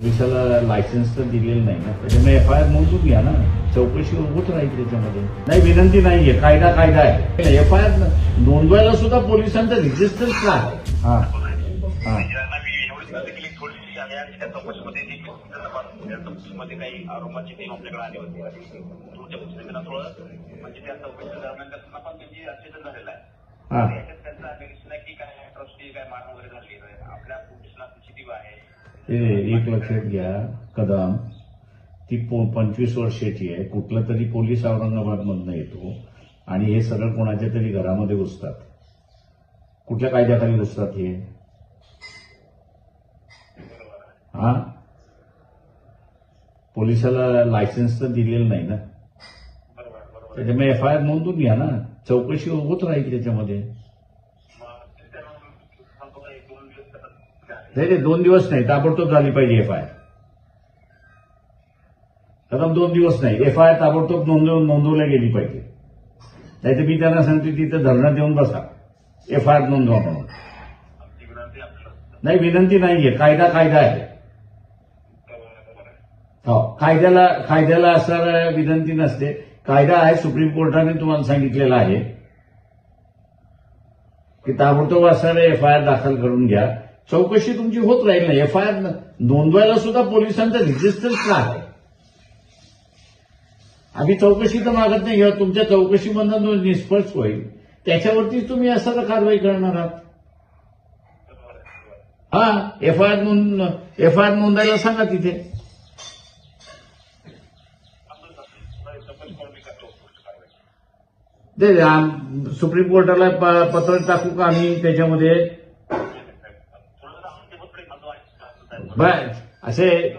पोलिसाला licence तर दिलेलं नाही ना. त्याच्यामुळे एफ आय आर नोंदून घ्या ना. चौकशी होत राहील त्याच्यामध्ये. नाही विनंती नाहीये. कायदा कायदा आहे. एफ आय आर नोंदवायला सुद्धा पोलिसांचा रेजिस्टन्स का आहे. हा. हा. चौकशीमध्ये काही आरोपाची टीम आपल्याकडे आली होती तुमच्या पुस्तकांना थोडं म्हणजे त्या चौकशी दरम्यान त्यांना पण त्यांची झालेलं आहे त्यांचा अलिगेशन की काय ट्रस्टी काय वगैरे झाली आपल्या पोलिसला सीसीटीव्ही आहे ते एक लक्षात घ्या कदम. ती पो- पंचवीस वर्षाची आहे. कुठला तरी पोलीस औरंगाबाद मधनं येतो. आणि हे सगळं कोणाच्या तरी घरामध्ये घुसतात. कुठल्या कायद्याखाली घुसतात हे? हा? पोलिसाला लायसन्स तर दिलेलं नाही ना? त्याच्यामुळे एफ आय आर नोंदून घ्या ना. चौकशी होत राहील त्याच्यामध्ये मग त्यांना सांगतो का एक दोन दिवस त्याचा नाही नाही, दोन दिवस नाही. ताबडतोब झाली पाहिजे एफ आय आर कदम दोन दिवस नाही. एफ आय आर ताबडतोब नोंदवून नोंदवल्या गेली पाहिजे. नाही तर मी त्यांना सांगते तिथं धरणं देऊन बसा. एफ आय आर नोंदवा म्हणून. विनंती नाही विनंती नाहीये कायदा कायदा आहे. आहे हो कायद्याला कायद्याला असणार विनंती नसते. कायदा आहे सुप्रीम कोर्टाने तुम्हाला सांगितलेला आहे. की ताबडतोब असणारे एफ आय आर दाखल करून घ्या. चौकशी तुमची होत राहील ना. एफ आय आर नोंदवायला सुद्धा पोलिसांचा रजिस्टर्स का आहे. आम्ही चौकशी तर मागत नाही. किंवा तुमच्या चौकशीमधनं जो निष्फळ होईल त्याच्यावरतीच तुम्ही असं कारवाई करणार आहात. हा एफ आय आर नोंद एफ आय आर नोंदायला सांगा तिथे. ते आम- सुप्रीम कोर्टाला प- पत्र टाकू का आम्ही त्याच्यामध्ये? थोडं आमच्या होत माझं आहे बर असे